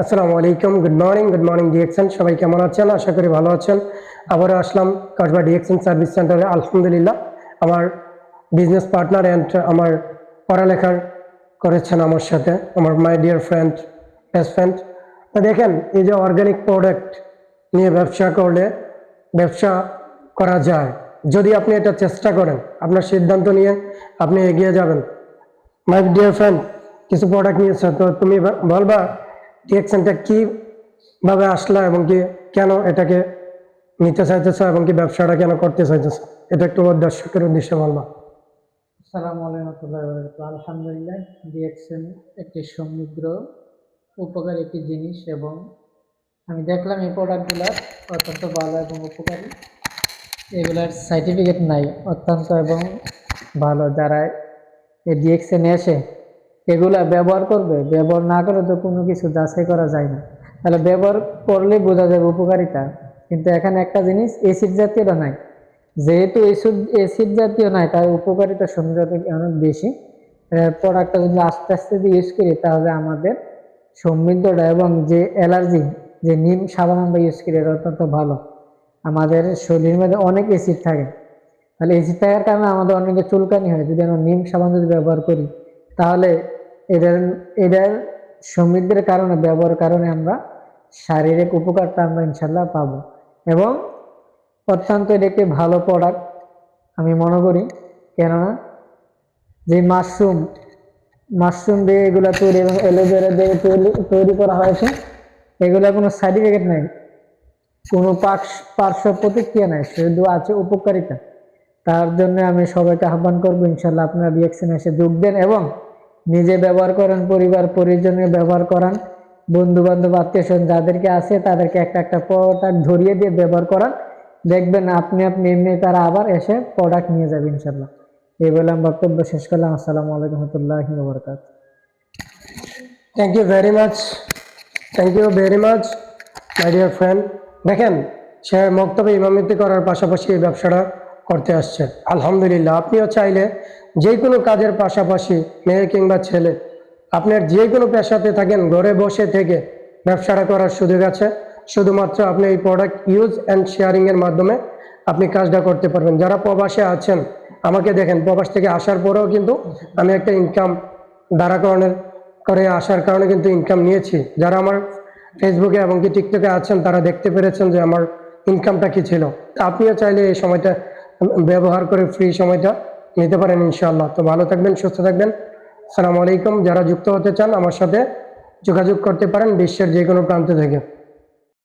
আসসালামু আলাইকুম। Good morning good morning DXN সবাই কেমন আছেন? আশা করি ভালো আছেন। আবারও আসলাম কসবা ডিএক্সএন সার্ভিস সেন্টারে আলহামদুলিল্লাহ, আমার বিজনেস পার্টনার অ্যান্ড আমার পড়ালেখার করেছেন আমার সাথে আমার my dear friend best friend তা দেখেন, এই যে অর্গানিক প্রোডাক্ট নিয়ে ব্যবসা করলে ব্যবসা করা যায়। যদি আপনি এটা চেষ্টা করেন, আপনার সিদ্ধান্ত নিয়ে আপনি এগিয়ে যাবেন। মাই ডিয়ার ফ্রেন্ড কিছু প্রোডাক্ট নিয়েছো। তো তুমি বলবা ডিএকশনটা কীভাবে আসলা এবং কি কেন এটাকে নিতে চাইতেছো এবং কি ব্যবসাটা কেন করতে চাইতেছো? এটা একটু দর্শকের উদ্দেশ্যে বলবা। আসসালামু আলাইকুম আলহামদুলিল্লাহ ডিএক্সএন একটি সমুদ্র উপকারী একটি জিনিস এবং আমি দেখলাম এই প্রোডাক্টগুলো অত্যন্ত ভালো এবং উপকারী। এগুলার সার্টিফিকেট নাই, অত্যন্ত এবং ভালো। যারা এই ডিএক্সএন এসে এগুলা ব্যবহার করবে, ব্যবহার না করে তো কোনো কিছু যাচাই করা যায় না। তাহলে ব্যবহার করলে বোঝা যাবে উপকারিতা। কিন্তু এখানে একটা জিনিস এসিড জাতীয়টা নাই। যেহেতু এসিড এসিড জাতীয় নাই, তার উপকারিতা সমঝোতা অনেক বেশি। প্রোডাক্টটা যদি আস্তে আস্তে যদি ইউজ করি, তাহলে আমাদের সমৃদ্ধটা এবং যে অ্যালার্জি যে নিম সাবান আমরা ইউজ করি এটা অত্যন্ত ভালো। আমাদের শরীরের মধ্যে অনেক এসিড থাকে। তাহলে এসিড থাকার কারণে আমাদের অনেকে চুলকানি হয়। যদি আমরা নিম সাবান যদি ব্যবহার করি, তাহলে এটার এটার সমৃদ্ধের কারণে ব্যবহার কারণে আমরা শারীরিক উপকারটা আমরা ইনশাল্লাহ পাবো। এবং অত্যন্ত এটা একটি ভালো প্রোডাক্ট আমি মনে করি। কেননা যে মাশরুম মাশরুম দিয়ে এগুলো তৈরি এবং অ্যালোভেরা দিয়ে তৈরি তৈরি করা হয়েছে, এগুলো কোনো সার্টিফিকেট নেই। কোনো পার্শ- পার্শ্ব প্রতিক্রিয়া নাই, শুধু আছে উপকারিতা। তার জন্য আমি সবাইকে আহ্বান করব ইনশাল্লাহ আপনারা রিয়াকশন এসে যোগ দেন এবং নিজে ব্যবহার করেন, পরিবার পরিজনে ব্যবহার করান বন্ধু বান্ধব আত্মীয় স্বজন যাদেরকে আছে তাদেরকে একটা একটা প্রোডাক্ট ধরিয়ে দিয়ে ব্যবহার করান। দেখবেন আপনি আপনি, এমনি তারা আবার এসে প্রোডাক্ট নিয়ে যাবে ইনশাল্লাহ এই বলে আমি বক্তব্য শেষ করলাম। আসসালামু আলাইকুম রহমতুল্লাহ বরকাত thank you very much thank you very much my dear friend দেখেন, সে মক্তবে ইমামিতি করার পাশাপাশি এই ব্যবসাটা করতে আসছে আলহামদুলিল্লাহ, আপনিও চাইলে যে কোনো কাজের পাশাপাশি মেয়ে কিংবা ছেলে, আপনার যে কোনো পেশাতে থাকেন, ঘরে বসে থেকে ব্যবসাটা করার সুযোগ আছে। শুধুমাত্র আপনি এই প্রোডাক্ট ইউজ অ্যান্ড শেয়ারিংয়ের মাধ্যমে আপনি কাজটা করতে পারবেন। যারা প্রবাসে আছেন, আমাকে দেখেন, প্রবাস থেকে আসার পরেও কিন্তু আমি একটা ইনকাম দাঁড়াকরণের করে আসার কারণে কিন্তু ইনকাম নিয়েছি। যারা আমার ফেসবুকে এবং কি টিকটকে আছেন, তারা দেখতে পেরেছেন যে আমার ইনকামটা কি ছিল। আপনিও চাইলে এই সময়টা ব্যবহার করে ফ্রি সময়টা নিতে পারেন ইনশাআল্লাহ। তো ভালো থাকবেন, সুস্থ থাকবেন। সালামু আলাইকুম। যারা যুক্ত হতে চান আমার সাথে যোগাযোগ করতে পারেন বিশ্বের যে কোনো প্রান্ত থেকে।